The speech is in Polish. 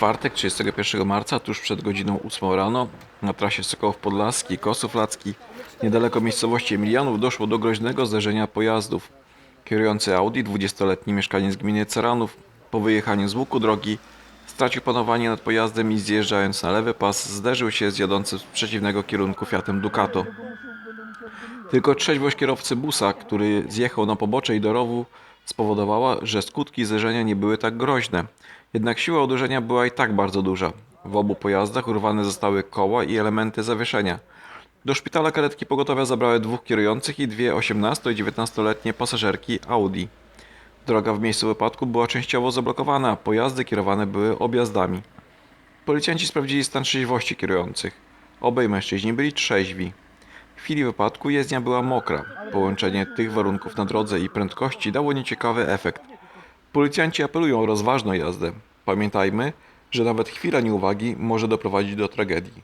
czwartek, 31 marca, tuż przed godziną 8 rano, na trasie Sokołów Podlaski, Kosów Lacki, niedaleko miejscowości Emilianów, doszło do groźnego zderzenia pojazdów. Kierujący Audi, 20-letni mieszkaniec gminy Ceranów, po wyjechaniu z łuku drogi, stracił panowanie nad pojazdem i zjeżdżając na lewy pas, zderzył się z jadącym z przeciwnego kierunku Fiatem Ducato. Tylko trzeźwość kierowcy busa, który zjechał na pobocze i do rowu, spowodowała, że skutki zderzenia nie były tak groźne. Jednak siła uderzenia była i tak bardzo duża. W obu pojazdach urwane zostały koła i elementy zawieszenia. Do szpitala karetki pogotowia zabrały dwóch kierujących i dwie 18 i 19-letnie pasażerki Audi. Droga w miejscu wypadku była częściowo zablokowana, pojazdy kierowane były objazdami. Policjanci sprawdzili stan trzeźwości kierujących. Obaj mężczyźni byli trzeźwi. W chwili wypadku jezdnia była mokra. Połączenie tych warunków na drodze i prędkości dało nieciekawy efekt. Policjanci apelują o rozważną jazdę. Pamiętajmy, że nawet chwila nieuwagi może doprowadzić do tragedii.